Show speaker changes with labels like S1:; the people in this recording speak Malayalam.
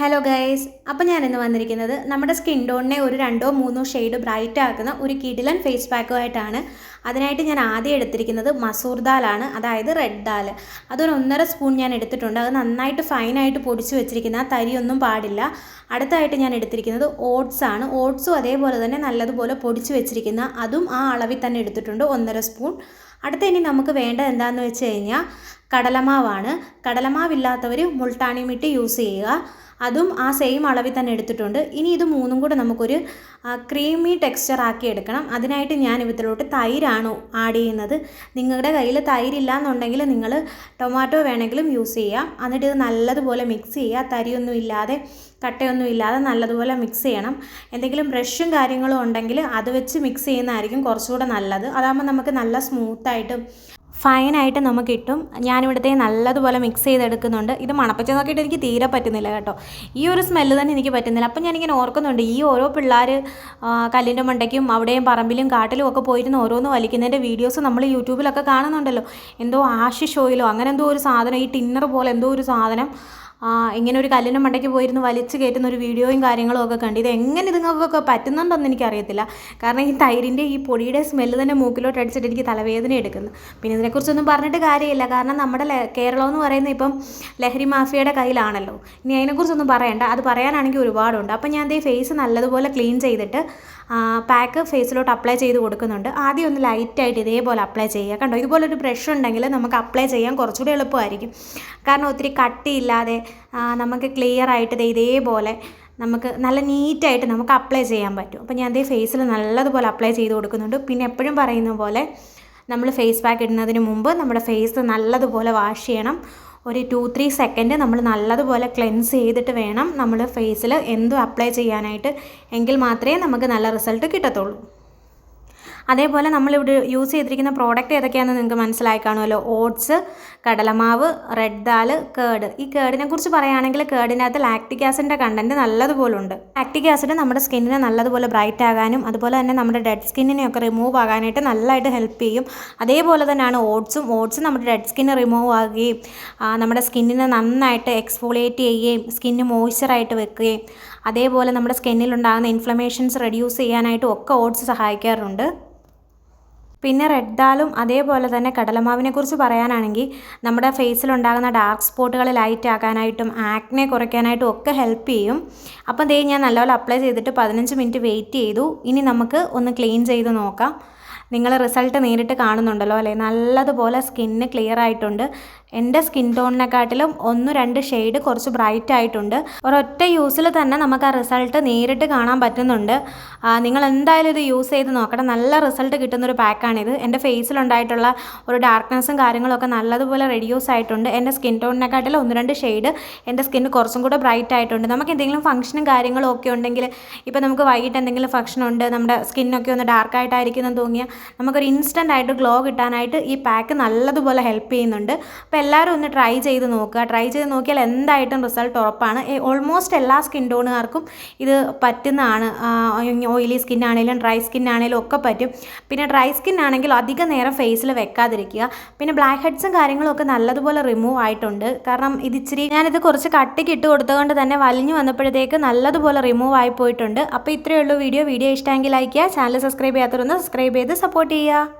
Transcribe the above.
S1: ഹലോ ഗൈസ് അപ്പോൾ ഞാൻ ഇന്ന് വന്നിരിക്കുന്നത് നമ്മുടെ സ്കിൻ ടോണിനെ ഒരു രണ്ടോ മൂന്നോ ഷെയ്ഡ് ബ്രൈറ്റ് ആക്കുന്ന ഒരു കിഡിലൻ ഫേസ് പാക്കുമായിട്ടാണ് അതിനായിട്ട് ഞാൻ ആദ്യം എടുത്തിരിക്കുന്നത് മസൂർ ദാലാണ് അതായത് റെഡ് ദാൽ. അതൊരു ഒന്നര സ്പൂൺ ഞാൻ എടുത്തിട്ടുണ്ട്. അത് നന്നായിട്ട് ഫൈനായിട്ട് പൊടിച്ച് വെച്ചിരിക്കുന്ന. തരി തരിയൊന്നും പാടില്ല. അടുത്തായിട്ട് ഞാൻ എടുത്തിരിക്കുന്നത് ഓട്സ് ആണ്. ഓട്സും അതേപോലെ തന്നെ നല്ലതുപോലെ പൊടിച്ച് വെച്ചിരിക്കുന്ന. അതും ആ അളവിൽ തന്നെ എടുത്തിട്ടുണ്ട് ഒന്നര സ്പൂൺ അടുത്ത ഇനി നമുക്ക് വേണ്ടത് എന്താണെന്ന് വെച്ച് കഴിഞ്ഞാൽ കടലമാവാണ്. കടലമാവില്ലാത്തവർ മുൾട്ടാണി മിട്ടി യൂസ് ചെയ്യുക. അതും ആ സെയിം അളവിൽ തന്നെ എടുത്തിട്ടുണ്ട്. ഇനി ഇത് മൂന്നും കൂടെ നമുക്കൊരു ക്രീമി ടെക്സ്ചർ ആക്കി എടുക്കണം. അതിനായിട്ട് ഞാൻ ഇതിലോട്ട് തൈരാണ് ആഡ് ചെയ്യുന്നത്. നിങ്ങളുടെ കയ്യിൽ തൈരില്ല എന്നുണ്ടെങ്കിൽ നിങ്ങൾ ടൊമാറ്റോ വേണമെങ്കിലും യൂസ് ചെയ്യാം. എന്നിട്ട് ഇത് നല്ലതുപോലെ മിക്സ് ചെയ്യുക. തരിയൊന്നും ഇല്ലാതെ കട്ടയൊന്നും ഇല്ലാതെ നല്ലതുപോലെ മിക്സ് ചെയ്യണം. എന്തെങ്കിലും ബ്രഷും കാര്യങ്ങളും ഉണ്ടെങ്കിൽ അത് വെച്ച് മിക്സ് ചെയ്യുന്നതായിരിക്കും കുറച്ചുകൂടെ നല്ലത്. അതാകുമ്പോൾ നമുക്ക് നല്ല സ്മൂത്തായിട്ടും ഫൈനായിട്ട് നമുക്ക് കിട്ടും. ഞാനിവിടുത്തെ നല്ലതുപോലെ മിക്സ് ചെയ്തെടുക്കുന്നുണ്ട്. ഇത് മണപ്പച്ച നോക്കിയിട്ട് എനിക്ക് തീരെ പറ്റുന്നില്ല കേട്ടോ. ഈ ഒരു സ്മെല്ല് തന്നെ എനിക്ക് പറ്റുന്നില്ല. അപ്പം ഞാനിങ്ങനെ ഓർക്കുന്നുണ്ട് ഈ ഓരോ പിള്ളേർ കല്ലിന്റെ മണ്ടയ്ക്കും അവിടെയും പറമ്പിലും കാട്ടിലും ഒക്കെ പോയിരുന്ന് ഓരോന്ന് വലിക്കുന്നതിന്റെ വീഡിയോസ് നമ്മൾ യൂട്യൂബിലൊക്കെ കാണുന്നുണ്ടല്ലോ. എന്തോ ആഷിഷ് ഓയിലോ അങ്ങനെ എന്തോ ഒരു സാധനം ഈ ടിന്നർ പോലെ എന്തോ ഒരു സാധനം. ഇങ്ങനെ ഒരു കല്ലിന്റെ മണ്ടയ്ക്ക് പോയിരുന്ന് വലിച്ചു കയറ്റുന്ന ഒരു വീഡിയോയും കാര്യങ്ങളും ഒക്കെ കണ്ട്. ഇത് എങ്ങനെ ഇതുങ്ങൾക്കൊക്കെ പറ്റുന്നുണ്ടെന്ന് എനിക്കറിയത്തില്ല. കാരണം ഈ തൈരിന്റെ ഈ പൊടിയുടെ സ്മെല്ല് തന്നെ മൂക്കിലോട്ട് അടിച്ചിട്ട് എനിക്ക് തലവേദന എടുക്കുന്നു. പിന്നെ ഇതിനെക്കുറിച്ചൊന്നും പറഞ്ഞിട്ട് കാര്യമില്ല. കാരണം നമ്മുടെ കേരളം എന്ന് പറയുന്നത് ഇപ്പം ലഹരി മാഫിയയുടെ കയ്യിലാണല്ലോ. ഇനി അതിനെക്കുറിച്ചൊന്നും പറയണ്ട. അത് പറയാനാണെങ്കിൽ ഒരുപാടുണ്ട്. അപ്പം ഞാൻ ഈ ഫേസ് നല്ലതുപോലെ ക്ലീൻ ചെയ്തിട്ട് പാക്ക് ഫേസിലോട്ട് അപ്ലൈ ചെയ്ത് കൊടുക്കുന്നുണ്ട്. ആദ്യം ഒന്ന് ലൈറ്റായിട്ട് ഇതേപോലെ അപ്ലൈ ചെയ്യുക. കണ്ടോ? ഇതുപോലൊരു ബ്രഷ് ഉണ്ടെങ്കിൽ നമുക്ക് അപ്ലൈ ചെയ്യാൻ കുറച്ചുകൂടി എളുപ്പമായിരിക്കും. കാരണം ഒത്തിരി കട്ടിയില്ലാതെ നമുക്ക് ക്ലിയർ ആയിട്ട് ഇതേപോലെ നമുക്ക് നല്ല നീറ്റായിട്ട് നമുക്ക് അപ്ലൈ ചെയ്യാൻ പറ്റും. അപ്പോൾ ഞാൻ അതേ ഫേസിൽ നല്ലതുപോലെ അപ്ലൈ ചെയ്ത് കൊടുക്കുന്നുണ്ട്. പിന്നെ എപ്പോഴും പറയുന്ന പോലെ നമ്മൾ ഫേസ് പാക്ക് ഇടുന്നതിന് മുമ്പ് നമ്മുടെ ഫേസ് നല്ലതുപോലെ വാഷ് ചെയ്യണം. ഒരു ടു ത്രീ സെക്കൻഡ് നമ്മൾ നല്ലതുപോലെ ക്ലെൻസ് ചെയ്തിട്ട് വേണം നമ്മൾ ഫേസിൽ എന്തും അപ്ലൈ ചെയ്യാനായിട്ട്. എങ്കിൽ മാത്രമേ നമുക്ക് നല്ല റിസൾട്ട് കിട്ടത്തുള്ളൂ. അതേപോലെ നമ്മളിവിടെ യൂസ് ചെയ്തിരിക്കുന്ന പ്രോഡക്റ്റ് ഏതൊക്കെയാണെന്ന് നിങ്ങൾക്ക് മനസ്സിലായി കാണുമല്ലോ. ഓട്സ് കടലമാവ് റെഡ് ദാൽ കേട് ഈ കേടിനെ കുറിച്ച് പറയുകയാണെങ്കിൽ കേടിനകത്ത് ലാക്റ്റിക് ആസിഡിന്റെ കണ്ടന്റ് നല്ലതുപോലെ ഉണ്ട് ലാക്റ്റിക് ആസിഡ് നമ്മുടെ സ്കിന്നിനെ നല്ലതുപോലെ ബ്രൈറ്റ് ആകാനും അതുപോലെ തന്നെ നമ്മുടെ ഡെഡ് സ്കിന്നിനെയൊക്കെ റിമൂവ് ആകാനായിട്ട് നല്ലതായിട്ട് ഹെൽപ്പ് ചെയ്യും. അതേപോലെ തന്നെയാണ് ഓട്സും ഓട്സ് നമ്മുടെ ഡെഡ് സ്കിന്ന് റിമൂവ് ആകുകയും നമ്മുടെ സ്കിന്നിനെ നന്നായിട്ട് എക്സ്ഫോളിയേറ്റ് ചെയ്യുകയും സ്കിന്ന് മോയ്സ്ചറായിട്ട് വെക്കുകയും അതേപോലെ നമ്മുടെ സ്കിന്നിലുണ്ടാകുന്ന ഇൻഫ്ലമേഷൻസ് റെഡ്യൂസ് ചെയ്യാനായിട്ടും ഒക്കെ ഓട്സ് സഹായിക്കാറുണ്ട്. പിന്നെ റെഡ് ദാലും അതേപോലെ തന്നെ കടലമാവിനെക്കുറിച്ച് പറയാനാണെങ്കിൽ നമ്മുടെ ഫേസിലുണ്ടാകുന്ന ഡാർക്ക് സ്പോട്ടുകൾ ലൈറ്റ് ആക്കാനായിട്ടും ആക്നെ കുറയ്ക്കാനായിട്ടും ഒക്കെ ഹെൽപ്പ് ചെയ്യും. അപ്പം ദേ ഞാൻ നല്ലപോലെ അപ്ലൈ ചെയ്തിട്ട് പതിനഞ്ച് മിനിറ്റ് വെയിറ്റ് ചെയ്തു. ഇനി നമുക്ക് ഒന്ന് ക്ലീൻ ചെയ്ത് നോക്കാം. നിങ്ങൾ റിസൾട്ട് നേരിട്ട് കാണുന്നുണ്ടല്ലോ അല്ലേ? നല്ലതുപോലെ സ്കിന്ന് ക്ലിയർ ആയിട്ടുണ്ട്. എന്റെ സ്കിൻ ടോണിനെക്കാട്ടിലും ഒന്ന് രണ്ട് ഷെയ്ഡ് കുറച്ച് ബ്രൈറ്റ് ആയിട്ടുണ്ട്. ഒരൊറ്റ യൂസിൽ തന്നെ നമുക്ക് ആ റിസൾട്ട് നേരിട്ട് കാണാൻ പറ്റുന്നുണ്ട്. നിങ്ങൾ എന്തായാലും ഇത് യൂസ് ചെയ്ത് നോക്കണം നല്ല റിസൾട്ട് കിട്ടുന്നൊരു പാക്കാണിത് എന്റെ ഫേസിലുണ്ടായിട്ടുള്ള ഒരു ഡാർക്ക്നെസ്സും കാര്യങ്ങളൊക്കെ നല്ലതുപോലെ റെഡ്യൂസ് ആയിട്ടുണ്ട്. എന്റെ സ്കിൻ ടോണിനെക്കാട്ടിലും ഒന്ന് രണ്ട് ഷെയ്ഡ് എന്റെ സ്കിന്ന് കുറച്ചും കൂടെ ബ്രൈറ്റ് ആയിട്ടുണ്ട്. നമുക്ക് എന്തെങ്കിലും ഫംഗ്ഷനും കാര്യങ്ങളും ഒക്കെ ഉണ്ടെങ്കിൽ ഇപ്പോൾ നമുക്ക് വൈകിട്ട് എന്തെങ്കിലും ഫംഗ്ഷൻ ഉണ്ട് നമ്മുടെ സ്കിന്നൊക്കെ ഒന്ന് ഡാർക്കായിട്ടായിരിക്കും തോന്നിയാൽ നമുക്കൊരു ഇൻസ്റ്റന്റ് ആയിട്ട് ഗ്ലോ കിട്ടാനായിട്ട് ഈ പാക്ക് നല്ലതുപോലെ ഹെൽപ്പ് ചെയ്യുന്നുണ്ട്. അപ്പോൾ എല്ലാവരും ഒന്ന് ട്രൈ ചെയ്ത് നോക്കുക. ട്രൈ ചെയ്ത് നോക്കിയാൽ എന്തായിട്ടും റിസൾട്ട് ഉറപ്പാണ്. ഓൾമോസ്റ്റ് എല്ലാ സ്കിൻ ടോണുകാർക്കും ഇത് പറ്റുന്നതാണ്. ഓയിലി സ്കിൻ ആണെങ്കിലും ഡ്രൈ സ്കിൻ ആണെങ്കിലും ഒക്കെ പറ്റും. പിന്നെ ഡ്രൈ സ്കിൻ ആണെങ്കിൽ അധികം നേരം ഫേസിൽ വെക്കാതിരിക്കുക. പിന്നെ ബ്ലാക്ക് ഹെഡ്സും കാര്യങ്ങളും ഒക്കെ നല്ലതുപോലെ റിമൂവ് ആയിട്ടുണ്ട്. കാരണം ഇത് ഇച്ചിരി ഞാനിത് കുറച്ച് കട്ടിക്ക് ഇട്ട് കൊടുത്തുകൊണ്ട് തന്നെ വലിഞ്ഞു വന്നപ്പോഴത്തേക്ക് നല്ലതുപോലെ റിമൂവ് ആയി പോയിട്ടുണ്ട്. അപ്പോൾ ഇത്രയേ ഉള്ളൂ വീഡിയോ. വീഡിയോ ഇഷ്ടമെങ്കിൽ ലൈക്ക് ചെയ്യുക. ചാനൽ സബ്സ്ക്രൈബ് ചെയ്യാത്തവരൊന്ന് സബ്സ്ക്രൈബ് ചെയ്ത് സപ്പോർട്ട് ചെയ്യുക.